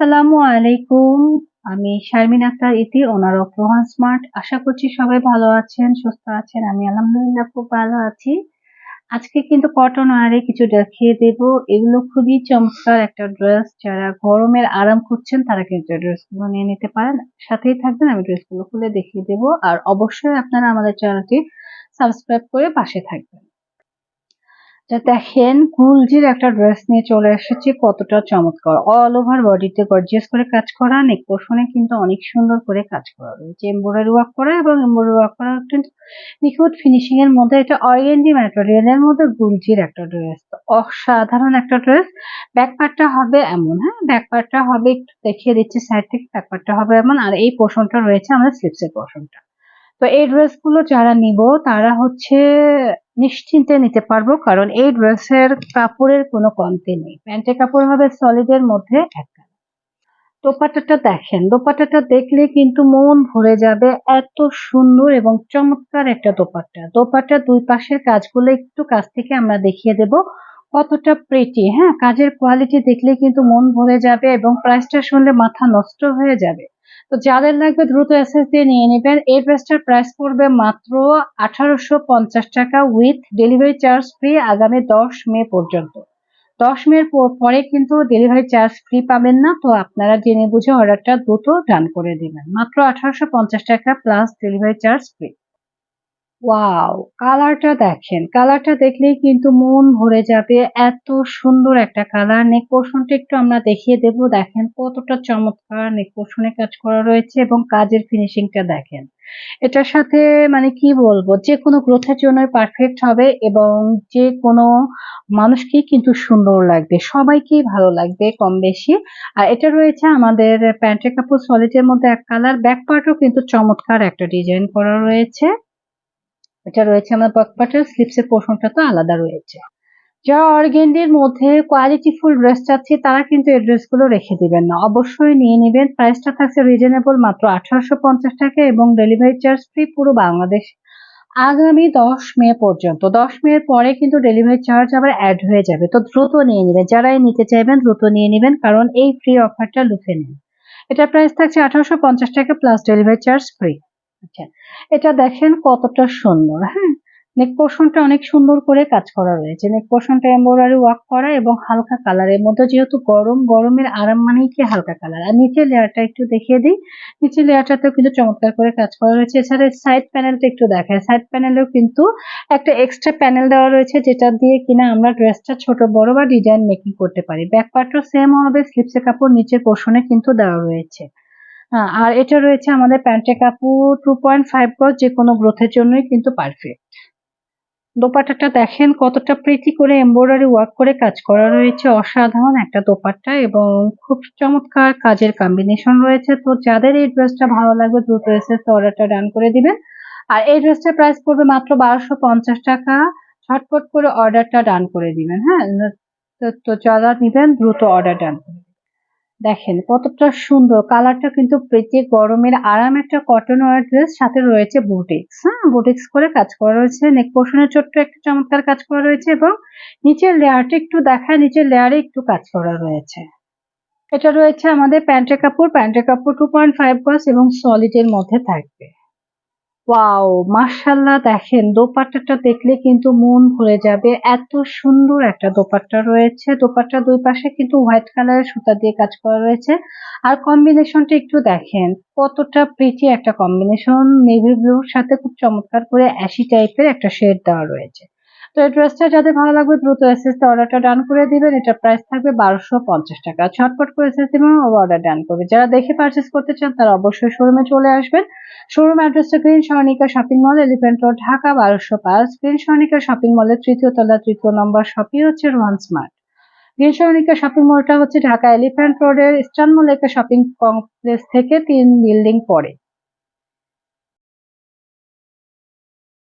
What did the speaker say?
আসসালামু আলাইকুম। আমি Sharmin Akter Iti owner of Rohan smart. আশা করছি সবাই ভালো আছেন, সুস্থ আছেন। আমি আলহামদুলিল্লাহ খুব ভালো আছি। আজকে কিন্তু কটন আরে কিছু দেখিয়ে দেব। এগুলো খুবই চমৎকার একটা ড্রেস। যারা গরমের আরাম করছেন তারা কিন্তু ড্রেসগুলো নিয়ে নিতে পারেন। সাথেই থাকবেন, আমি ড্রেসগুলো খুলে দেখিয়ে দেব। আর অবশ্যই আপনারা আমাদের চ্যানেলটি সাবস্ক্রাইব করে পাশে থাকবেন। যা দেখেন গুলজির একটা ড্রেস নিয়ে চলে এসেছি, কতটা চমৎকার। অল ওভার বডিতে গর্জিয়াস করে কাজ করা নেক পোর্শনে কিন্তু অনেক সুন্দর করে কাজ করা রয়েছে। এমব্রয়ডারি ওয়ার্ক করা এবং এমব্রয়ডারি ওয়ার্ক করা কিন্তু নিখুঁত ফিনিশিং এর মধ্যে এটা অর্গেন্ডি ম্যাটেরিয়ালের মধ্যে গুলজির একটা ড্রেস অসাধারণ একটা ড্রেস ব্যাক পার্টটা হবে এমন হ্যাঁ? ব্যাক পার্টটা হবে, একটু দেখিয়ে দিচ্ছি সাইড থেকে ব্যাক পার্টটা হবে এমন। আর এই পোর্শনটা রয়েছে আমাদের স্লিপসের পোর্শনটা তো এই ড্রেসগুলো যারা নিব, তারা হচ্ছে নিশ্চিন্তে নিতে পারব, কারণ এই ড্রেসের কাপড়ের কোনো কমতি নেই। প্যান্টের কাপড় হবে সলিডের মধ্যে এক দোপাট্টাটা দেখেন, দোপাট্টাটা দেখলে কিন্তু মন ভরে যাবে এত সুন্দর এবং চমৎকার একটা দোপাট্টা। দোপাট্টার দুই পাশের কাজগুলো একটু কাছ থেকে আমরা দেখিয়ে দেব, কতটা প্রেটি হ্যাঁ কাজের কোয়ালিটি দেখলে কিন্তু মন ভরে যাবে এবং প্রাইসটা শুনলে মাথা নষ্ট হয়ে যাবে। তো যাদের লাগবে দ্রুত এসএস দিয়ে নিয়ে নেবেন। এই ড্রেসটার প্রাইস পড়বে মাত্র আঠারোশো পঞ্চাশ টাকা উইথ ডেলিভারি চার্জ ফ্রি আগামী দশ মে পর্যন্ত। দশ মের পরে কিন্তু ডেলিভারি চার্জ ফ্রি পাবেন না, তো আপনারা জেনে বুঝে অর্ডারটা দ্রুত ডান করে দেবেন। মাত্র আঠারোশো পঞ্চাশ টাকা plus delivery charge free wow কালারটা দেখেন। কালারটা দেখলেই কিন্তু মন ভরে যাবে। এত সুন্দর একটা কালার নেক পোর্শনটা একটু আমরা দেখিয়ে দেব। দেখেন কতটা চমৎকার নেক পোর্শনে কাজ করা রয়েছে এবং কাজের ফিনিশিংটা দেখেন। এটার সাথে মানে কি বলব? যে কোনো গ্রোথের জন্য পারফেক্ট হবে এবং যে কোনো মানুষকেই কিন্তু সুন্দর লাগবে। সবাইকেই ভালো লাগবে কম বেশি। আর এটা রয়েছে আমাদের প্যান্টের কাপড় সলিডের মধ্যে এক কালার ব্যাক পার্টও কিন্তু চমৎকার একটা ডিজাইন করা রয়েছে। এটা রয়েছে আমার ব্যাকপার্টের স্লিপসের পোর্শনটা তো আলাদা রয়েছে। যারা অর্গেন্ডির মধ্যে কোয়ালিটি ফুল ড্রেস চাচ্ছে, তারা কিন্তু এই ড্রেসগুলো রেখে দিবেন না। অবশ্যই নিয়ে নেবেন। প্রাইসটা থাকছে রিজনেবল মাত্র আঠারোশো পঞ্চাশ টাকা এবং ডেলিভারি চার্জ ফ্রি পুরো বাংলাদেশ আগামী দশ মে পর্যন্ত। দশ মে পরে কিন্তু ডেলিভারি চার্জ আবার অ্যাড হয়ে যাবে। তো দ্রুত নিয়ে নেবেন। যারাই নিতে চাইবেন দ্রুত নিয়ে নেবেন, কারণ এই ফ্রি অফারটা লুফে নেন এটার প্রাইস থাকছে আঠারোশো পঞ্চাশ টাকা প্লাস ডেলিভারি চার্জ ফ্রি আচ্ছা এটা দেখেন কতটা সুন্দর হ্যাঁ? নেক পোর্শনটা অনেক সুন্দর করে কাজ করা রয়েছে। নেক পোর্শনটা এমব্রয়ডারি ওয়ার্ক করা এবং হালকা কালারের মধ্যে যেহেতু গরম, গরমের আরাম মানেই কি হালকা কালার আর নিচের লেয়ারটা একটু দেখিয়ে দিই। নিচের লেয়ারটাতেও কিন্তু চমৎকার করে কাজ করা রয়েছে। এছাড়া সাইড প্যানেলটা একটু দেখায় সাইড প্যানেলেও কিন্তু একটা এক্সট্রা প্যানেল দেওয়া রয়েছে, যেটা দিয়ে কিনা আমরা ড্রেসটা ছোট, বড় বা ডিজাইন মেকিং করতে পারি। ব্যাক পার্টও সেম হবে স্লিপসের কাপড় নিচের পোর্শনে কিন্তু দেওয়া রয়েছে। আর এটা রয়েছে আমাদের প্যান্টের কাপড় টু পয়েন্ট ফাইভ গজ যে কোনো গ্রোথের জন্যই কিন্তু পারফেক্ট দোপাট্টাটা দেখেন কতটা প্রীতি করে এমব্রয়ডারি ওয়ার্ক করে কাজ করা রয়েছে, অসাধারণ একটা দোপাট্টা এবং খুব চমৎকার কাজের কম্বিনেশন রয়েছে। তো যাদের এই ড্রেসটা ভালো লাগবে, দ্রুত এসে অর্ডারটা ডান করে দিবেন। আর এই ড্রেসটার প্রাইস পড়বে মাত্র বারোশো পঞ্চাশ টাকা। ছটপট করে অর্ডারটা ডান করে দিবেন হ্যাঁ? তো যারা নিবেন, দ্রুত অর্ডার ডান করে দেখেন কতটা সুন্দর। কালারটা কিন্তু পেতে গরমের আরাম একটা কটন ওয়ার ড্রেস সাথে রয়েছে বুটিক্স হ্যাঁ বুটিক্স করে কাজ করা রয়েছে। নেক পোর্শনের ছোট্ট একটা চমৎকার কাজ করা রয়েছে এবং নিচের লেয়ারটা একটু দেখায় নিচের লেয়ারে একটু কাজ করা রয়েছে। এটা রয়েছে আমাদের প্যান্টের কাপড়। প্যান্টের কাপড় টু পয়েন্ট ফাইভ গজ এবং সলিডের মধ্যে থাকবে। ওয়াও মাশাল্লাহ দেখেন, দোপাট্টাটা দেখলে কিন্তু মন ভরে যাবে। এত সুন্দর একটা দোপাট্টা রয়েছে। দোপাট্টা দুই পাশে কিন্তু হোয়াইট কালারের সুতা দিয়ে কাজ করা রয়েছে। আর কম্বিনেশনটা একটু দেখেন, কতটা প্রিটি একটা কম্বিনেশন নেভি ব্লুর সাথে খুব চমৎকার করে অ্যাশি টাইপের একটা শেড দেওয়া রয়েছে। তো এই ড্রেসটা যাদের ভালো লাগবে, দ্রুত এসএসতে অর্ডারটা ডান করে দিবেন। এটা প্রাইস থাকবে বারোশো পঞ্চাশ টাকা। ছটপট করে এসএস দিবেন অর্ডার ডান করবে। যারা দেখে পারচেস করতে চান, তারা অবশ্যই শোরুমে চলে আসবেন। শোরুম অ্যাড্রেসটা green Swarnika shopping mall elephant road Dhaka বারোশো পাঁচ। গ্রিন সর্ণিকা শপিং মলের তৃতীয় তলা, তৃতীয় নম্বর শপিং হচ্ছে Rohan smart green Swarnika shopping মলটা হচ্ছে ঢাকা এলিফেন্ট রোডের ইস্টার্ন একটা শপিং কমপ্লেক্স থেকে তিন বিল্ডিং পরে।